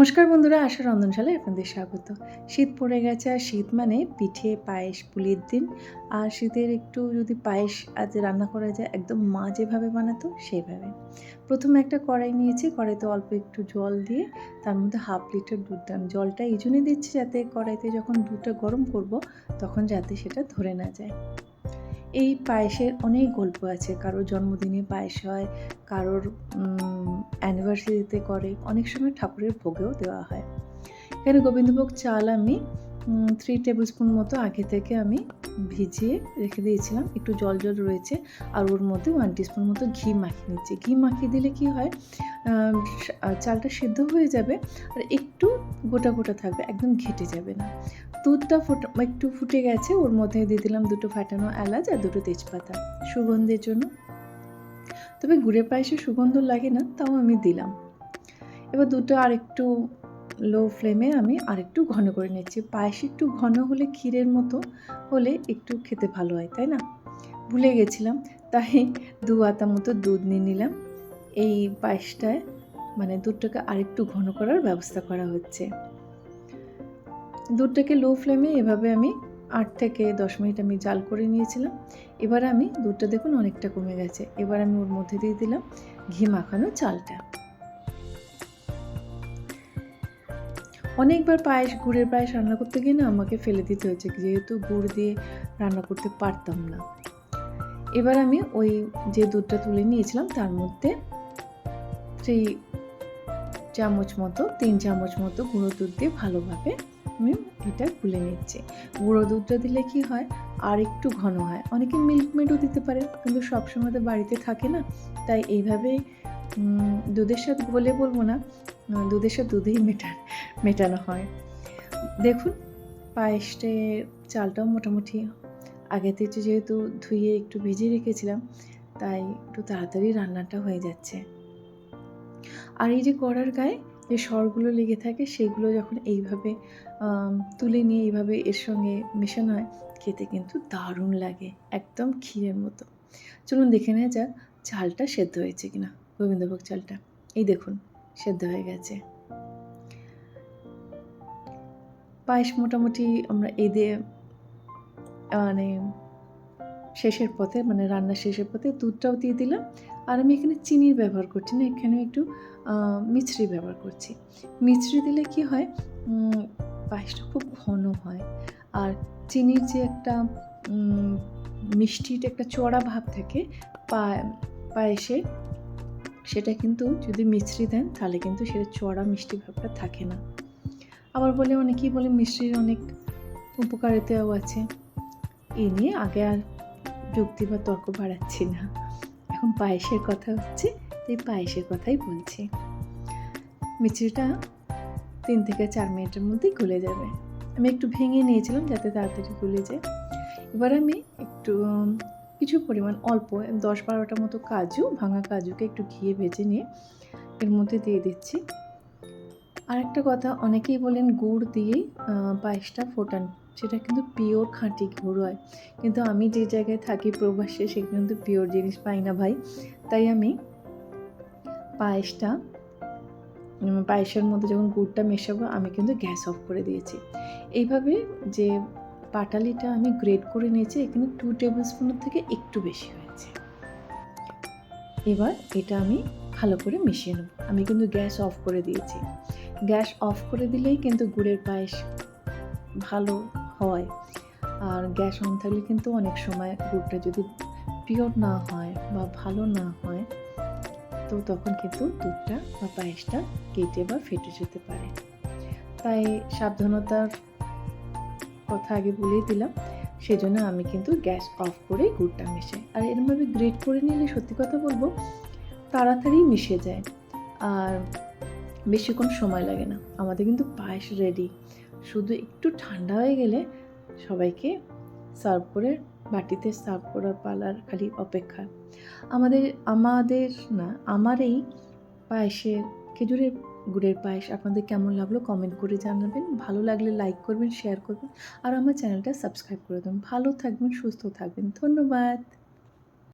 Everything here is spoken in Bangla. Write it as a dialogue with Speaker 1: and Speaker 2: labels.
Speaker 1: নমস্কার বন্ধুরা, আশা রন্ধনশালায় আপনাদের স্বাগত। শীত পড়ে গেছে, আর শীত মানে পিঠে পায়েস, পুলির দিন। আর শীতের একটু যদি পায়েস আজ রান্না করা যায়, একদম মা যেভাবে বানাতো সেইভাবে প্রথমে একটা কড়াই নিয়েছি, কড়াইতে অল্প একটু জল দিয়ে, তার মধ্যে হাফ লিটার দুধ দিলাম জলটা এই জন্যই দিচ্ছি যাতে কড়াইতে যখন দুধটা গরম করব, তখন যাতে সেটা ধরে না যায়। এই পায়েসের অনেক গল্প আছে, কারোর জন্মদিনে পায়েস হয়, কারোর অ্যানিভার্সারিতে করে, অনেক সময় ঠাকুরের ভোগেও দেওয়া হয়। এখানে গোবিন্দভোগ চাল আমি থ্রি টেবিল স্পুন মতো আগে থেকে আমি ভিজিয়ে রেখে দিয়েছিলাম। একটু জল জল রয়েছে আর ওর মধ্যে ওয়ান টিস্পুন মতো ঘি মাখিয়ে নিচ্ছি। ঘি মাখিয়ে দিলে কি হয় চালটা সিদ্ধ হয়ে যাবে আর একটু গোটা গোটা থাকবে, একদম ঘেটে যাবে না। দুধটা ফুট, একটু ফুটে গেছে, ওর মধ্যে দিয়ে দিলাম দুটো ফাটানো এলাচ আর দুটো তেজপাতা। সুগন্ধের জন্য তবে গুড়ের পায়েসে সুগন্ধ লাগে না, তাও আমি দিলাম। এবার দুটো আর একটু লো ফ্লেমে আমি আরেকটু ঘন করে নিচ্ছি। পায়েস একটু ঘন হলে ক্ষীরের মতো হলে একটু খেতে ভালো হয়, তাই না? ভুলে গেছিলাম, তাই দু আতা মতো দুধ নিয়ে নিলাম। এই পায়েসটায় মানে দুধটাকে আরেকটু ঘন করার ব্যবস্থা করা হচ্ছে। দুধটাকে লো ফ্লেমে এভাবে আমি আট থেকে দশ মিনিট আমি জাল করে নিয়েছিলাম। এবার আমি দুধটা দেখুন অনেকটা কমে গেছে। এবার আমি ওর মধ্যে দিয়ে দিলাম ঘি মাখানো চালটা। অনেকবার পায়েস, গুড়ের পায়েস রান্না করতে গিয়ে না আমাকে ফেলে দিতে হয়েছে, যেহেতু গুড় দিয়ে রান্না করতে পারতাম না। এবার আমি ওই যে দুধটা তুলে নিয়েছিলাম, তার মধ্যে থ্রি চামচ মতো, তিন চামচ মতো গুঁড়ো দুধ দিয়ে ভালোভাবে আমি এটা গুলে নিচ্ছি। গুঁড়ো দুধটা দিলে কি হয়? আর একটু ঘন হয়। অনেকে মিল্ক মেডও দিতে পারে, কিন্তু সবসময় তো বাড়িতে থাকে না। তাই এইভাবে দুধের সাথে বলে বলব না দুধের সাথে দুধেই মেটান, মেটানো হয়। দেখুন, পায়েসটে, চালটাও মোটামুটি আগে থেকে যেহেতু ধুয়ে একটু ভিজিয়ে রেখেছিলাম, তাই একটু তাড়াতাড়ি রান্নাটা হয়ে যাচ্ছে। আর এই যে কড়ার গায়ে যে স্বরগুলো লেগে থাকে সেগুলো যখন এইভাবে তুলে নিয়ে এইভাবে এর সঙ্গে মেশানো হয়, খেতে কিন্তু দারুণ লাগে, একদম ক্ষীরের মতো। চলুন দেখে নেওয়া যাক চালটা সেদ্ধ হয়েছে কিনা, গোবিন্দভোগ চালটা। এই দেখুন, সেদ্ধ হয়ে গেছে। পায়েস মোটামুটি আমরা এই দিয়ে মানে শেষের পথে মানে রান্নার শেষের পথে দুধটাও দিয়ে দিলাম আর আমি এখানে চিনির ব্যবহার করছি না, এখানে একটু মিছরি ব্যবহার করছি। মিছরি দিলে কি হয় পায়েসটা খুব ঘন হয় আর চিনির যে একটা মিষ্টির একটা চড়া ভাব থাকে পায়েসে, সেটা কিন্তু যদি মিছরি দেন, তাহলে কিন্তু সেটা চড়া মিষ্টি ভাবটা থাকে না। আবার বলে অনেকেই বলে মিষ্টির অনেক উপকারিতাও আছে। এ নিয়ে আগে আর যুক্তি বা তর্ক বাড়াচ্ছি না। এখন পায়েসের কথা হচ্ছে তাই পায়েসের কথাই বলছি। মিষ্টিটা তিন থেকে চার মিনিটের মধ্যেই গলে যাবে। আমি একটু ভেঙে নিয়েছিলাম যাতে তাড়াতাড়ি গলে যায়। এবার আমি একটু কিছু পরিমাণ অল্প দশ বারোটা মতো কাজু, ভাঙা কাজুকে একটু ঘিয়ে ভেজে নিয়ে এর মধ্যে দিয়ে দিচ্ছি। আরেকটা কথা, অনেকেই বলেন গুড় দিয়েই পায়েসটা ফোটান সেটা কিন্তু পিওর খাঁটি গুড় হয় কিন্তু আমি যে জায়গায় থাকি প্রবাসে, সেখানে কিন্তু পিওর জিনিস পাই না ভাই। তাই আমি পায়েসটা পায়েসের মধ্যে যখন গুড়টা মেশাবো, আমি কিন্তু গ্যাস অফ করে দিয়েছি। এইভাবে যে পাটালিটা আমি গ্রেড করে নিয়েছি, এখানে টু টেবিল স্পুনের থেকে একটু বেশি হয়েছে। এবার এটা আমি ভালো করে মিশিয়ে নেব। আমি কিন্তু গ্যাস অফ করে দিয়েছি। গ্যাস অফ করে দিলেই কিন্তু গুড়ের পায়েস ভালো হয়। আর গ্যাস অন থাকলে কিন্তু অনেক সময় গুড়টা যদি পিওর না হয় বা ভালো না হয়, তো তখন কিন্তু দুধটা বা পায়েসটা কেটে বা ফেটে যেতে পারে। তাই সাবধানতার কথা আগে বলেই দিলাম, সেজন্য আমি কিন্তু গ্যাস অফ করে গুড়টা মিশাই। আর এরমভাবে গ্রেট করে নিলে সত্যি কথা বলব, তাড়াতাড়ি মিশে যায়। আর বেশিক্ষণ সময় লাগে না। আমাদের কিন্তু পায়েস রেডি শুধু একটু ঠান্ডা হয়ে গেলে সবাইকে সার্ভ করে বাটিতে সার্ভ করার পালার খালি অপেক্ষা। আমাদের আমাদের না, আমার এই পায়েসের, খেজুরের গুড়ের পায়েস আপনাদের কেমন লাগল কমেন্ট করে জানাবেন। ভালো লাগলে লাইক করবেন শেয়ার করবেন, আর আমার চ্যানেলটা সাবস্ক্রাইব করে দেবেন। ভালো থাকবেন, সুস্থ থাকবেন। ধন্যবাদ।